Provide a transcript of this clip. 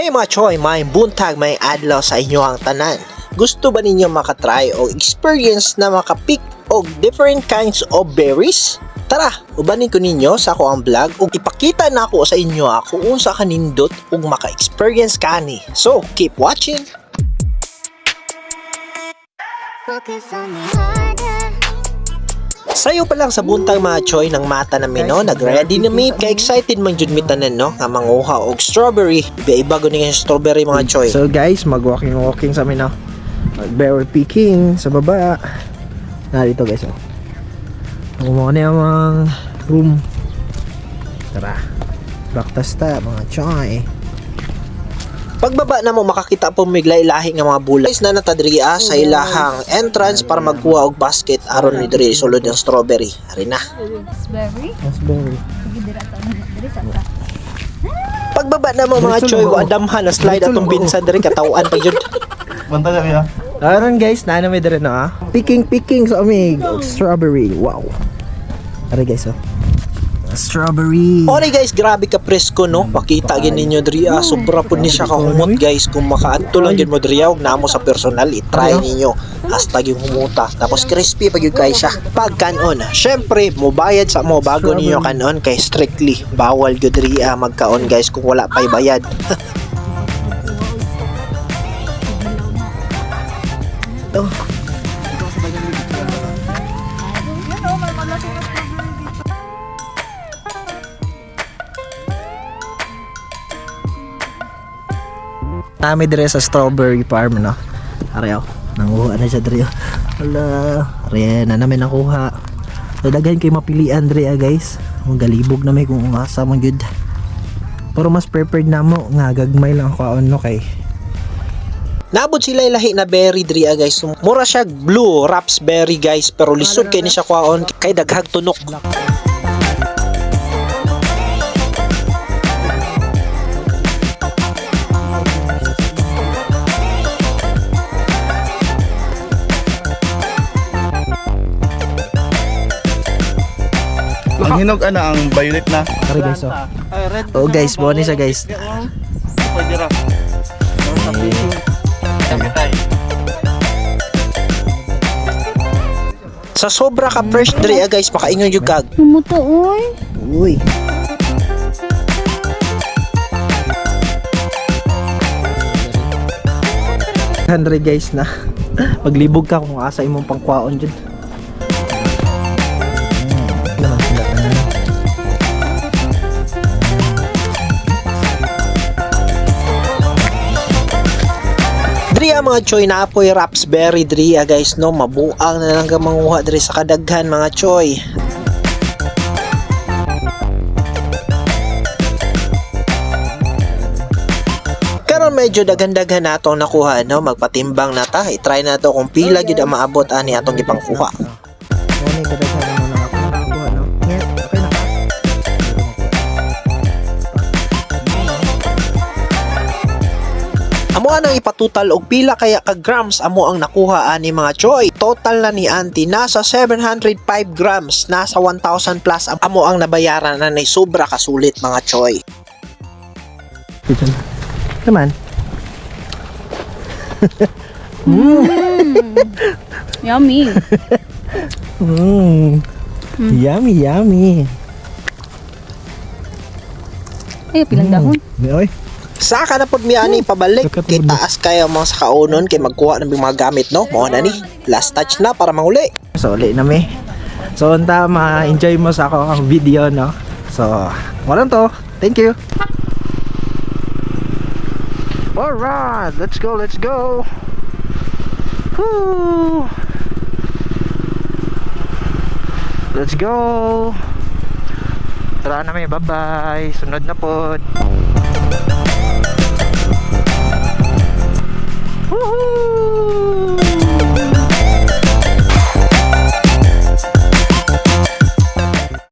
Hey mga choy, may buntag may adlaw sa inyo ang tanan. Gusto ba ninyo makatry o experience na makapick og different kinds of berries? Tara, ubanin ko ninyo sa ako ang vlog ug ipakita na ako sa inyo ako unsa kanindot ug maka-experience kani. So, keep watching. Focus on me harder. Sayo pa lang sa buntag mga choy ng mata na no, nag-ready na mi, kay excited man jud mi tanan no, nga manguha og strawberry. Iba-iba guni nga strawberry mga choy. So guys, mag-walking walking sa amin no. Mag-berry picking sa baba. Narito guys oh. Kumuha na yung mga room. Tara. Breakfast ta mga choy. Pagbaba na mo makakita po may ilahi nga mga bulay. Guys na natadriya sa ilahang entrance para magkuha og basket aron ni diri sulod ang strawberry. Ari na. Raspberry? Raspberry. Pagbaba na mo mga choy na, wa adamhan na slide atong na, pinsan diri katawan pa jud. Banta na ya. Aron guys, na may dire no ah. Picking picking sa amig. Strawberry. Wow. Ari guys oh. Strawberry. Ori guys, grabe ka presko no. Pakita gyud ninyo diri ah, sobra pud ni siya kahumot guys kung makaadto lang gyud mo diri og namo sa personal i-try ninyo. Hasta yung humuta. Tapos crispy pa gyud kay siya. Pag kanon, syempre mobayad sa mo bago ninyo kanon kay strictly bawal gyud diri ah, magkaon guys kung wala pay bayad. Nami dire sa strawberry farm no. Ari oh. Nanguha na siya dire. Hala, ari na namin nakuha. So daghan kay mapilian dire ah, guys. Ang galibog na may kung asa mo jud. Pero mas prepared na mo nga gagmay lang ako no kay. Naabot sila ilahi na berry diri ah, guys. Mura siya blue raspberry guys pero lisod kay ni siya kwaon kay daghag tunok. Ang hinog ana ang violet na. Ari guys oh. Oh guys, mo ni siya guys. Sa sobra ka fresh diri ah, guys makaingon yung kag. Lumuto, oy. Uy. Hundred guys na paglibog ka kung asa imong pangkwaon dyan. Diri ah, mga choy na apoy raspberry diri ah, guys no mabuang na lang ka diri sa kadaghan mga choy. Karon medyo daghan-daghan na atong nakuha no magpatimbang na ta i-try na to kung pila gyud ang maabot ani atong gipangkuha. Ano Amo anang ipatutal og pila kaya ka grams amo ang nakuha ani mga choy. Total na ni auntie nasa 705 grams, nasa 1000 plus amo ang nabayaran na nay sobra kasulit mga choy. Dito na. Come on. Yummy. Mm. Yummy, yummy. Eh, pilang dahon. Mm. Oy. Saka na pod mi ani pabalik kay mo. taas kayo mo sa kaunon kay magkuha ng mga gamit no. Mao na ni. Last touch na para manguli. So, uli na mi. So, unta ma-enjoy mo sa ako ang video, no? So, walang to. Thank you. Alright, let's go, let's go. Woo! Let's go. Tara na may bye-bye. Sunod na pod.